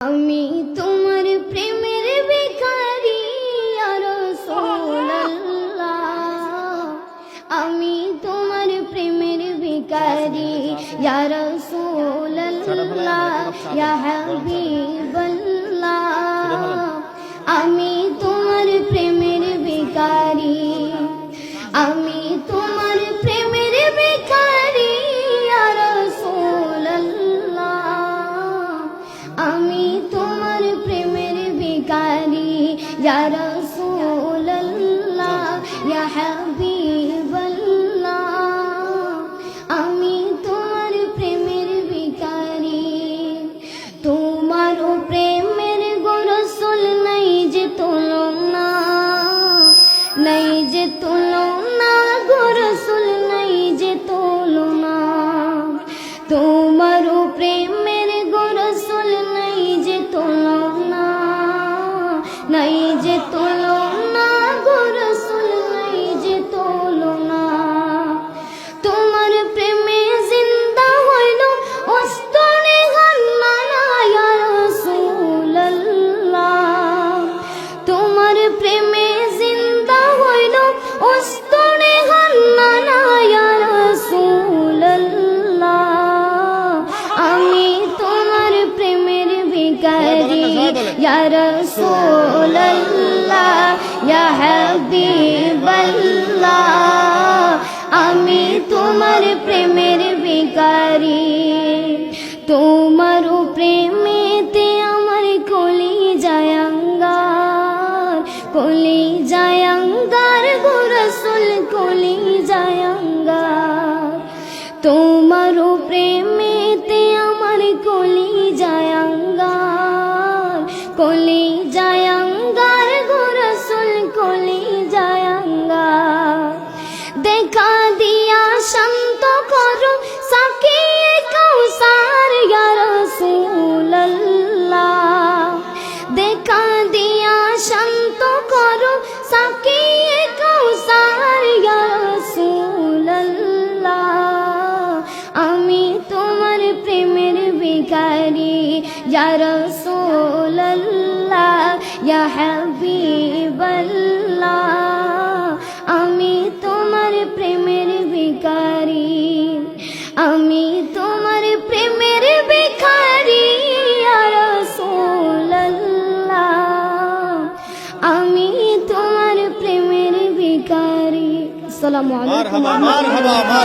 আমি তোমার প্রেমের বেকারি আর আমি তোমার প্রেমের বেকারি ইয়ার ইয়া বেকারি الله, يا حبيب الله, আমি তোমার প্রেমের ভিখারি। তোমার প্রেমের গোরসুল নাই যে তুলনা, নাই যে তুলনা। যে তুলনা গোরসুল নাই যে তুলনা তোমার প্রেমে জিন্দা হইল অস্তরে গান্নানা ইয়া রাসূলুল্লাহ। তোমার প্রেমে জিন্দা হইল অস্তরে গান্নানা ইয়া রাসূলুল্লাহ। আমি তোমার প্রেমের বেকারি ইয়া রাসূলুল্লাহ ইয়া হাবিবাল্লাহ আমি তোমার প্রেমের বেকারি তোমার প্রেমেতে আমার কলি জায়াঙ্গার কলি জায়াঙ্গার গোরসুল কলি জায়াঙ্গার তোমার প্রেমেতে আমার কলি জায়াঙ্গার কলি প্রেমের বেকারি ইয়া রাসূলুল্লাহ ইয়া হাবিবাল্লাহ আমি তোমার প্রেমের বেকারি আমি তোমার প্রেমের বেকারি ইয়া রাসূলুল্লাহ আমি তোমার প্রেমের বেকারি আসসালামু আলাইকুম মারহাবা মারহাবা মার